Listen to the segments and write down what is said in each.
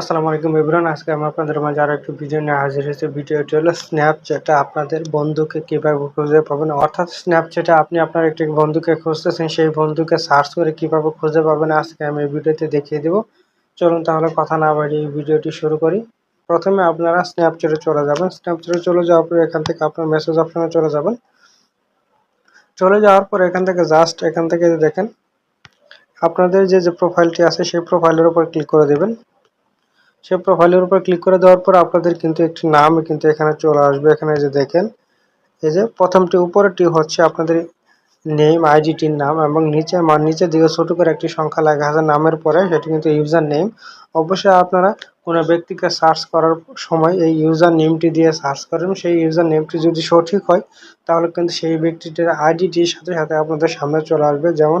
আসসালামু আলাইকুম এভরিওয়ান, আজকে আমি আপনাদের মাঝে আরও একটি ভিডিও নিয়ে হাজির হয়েছে। ভিডিওটি হলো স্ন্যাপচ্যাটে আপনাদের বন্ধুকে কীভাবে খুঁজে পাবেন। অর্থাৎ স্ন্যাপচ্যাটে আপনি আপনার একটি বন্ধুকে খুঁজতেছেন, সেই বন্ধুকে সার্চ করে কীভাবে খুঁজে পাবেন আজকে আমি এই ভিডিওতে দেখিয়ে দেব। চলুন তাহলে কথা না বাড়িয়ে এই ভিডিওটি শুরু করি। প্রথমে আপনারা স্ন্যাপচ্যাটে চলে যাবেন। স্ন্যাপচ্যাটে চলে যাওয়ার পর এখান থেকে আপনার মেসেজ অপশনে চলে যাবেন। চলে যাওয়ার পর এখান থেকে জাস্ট এখান থেকে দেখেন, আপনাদের যে যে প্রোফাইলটি আছে, সেই প্রোফাইলের উপর ক্লিক করে দেবেন। সেই প্রোফাইলের উপর ক্লিক করে দেওয়ার পর আপনাদের কিন্তু একটি নাম কিন্তু এখানে চলে আসবে। এখানে যে দেখেন, এই যে প্রথমটি, উপরেরটি হচ্ছে আপনাদের নেম আইডিটির নাম এবং নিচে নিচের দিকে ছোট করে একটি সংখ্যা লেখা আছে। নামের পরে সেটি কিন্তু ইউজার নেম অবশ্যই আপনারা কোনো ব্যক্তিকে সার্চ করার সময় এই ইউজার নেমটি দিয়ে সার্চ করেন। সেই ইউজার নেমটি যদি সঠিক হয়, তাহলে কিন্তু সেই ব্যক্তিটির আইডিটির সাথে সাথে আপনাদের সামনে চলে আসবে। যেমন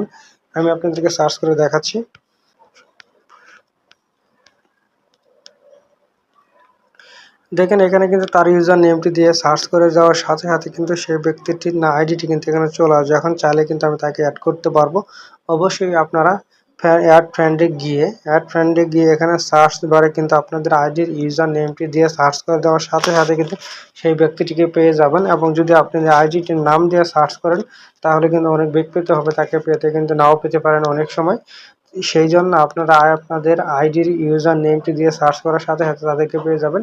আমি আপনাদেরকে সার্চ করে দেখাচ্ছি। দেখেন, এখানে কিন্তু তার ইউজার নেমটি দিয়ে সার্চ করে যাওয়ার সাথে সাথে কিন্তু সেই ব্যক্তিটির না আইডিটি কিন্তু এখানে চলে আসবে। এখন চাইলে কিন্তু আমি তাকে অ্যাড করতে পারব। অবশ্যই আপনারা অ্যাড ফ্রেন্ডে গিয়ে অ্যাড ফ্রেন্ডে গিয়ে এখানে সার্চ বারে কিন্তু আপনাদের আইডির ইউজার নেমটি দিয়ে সার্চ করে দেওয়ার সাথে সাথে কিন্তু সেই ব্যক্তিটিকে পেয়ে যাবেন এবং যদি আপনি আইডিটির নাম দিয়ে সার্চ করেন, তাহলে কিন্তু অনেক পেতে হবে, তাকে পেতে কিন্তু নাও পেতে পারেন অনেক সময়। সেই জন্য আপনারা আপনাদের আইডির ইউজার নেমটি দিয়ে সার্চ করার সাথে সাথে তাদেরকে পেয়ে যাবেন।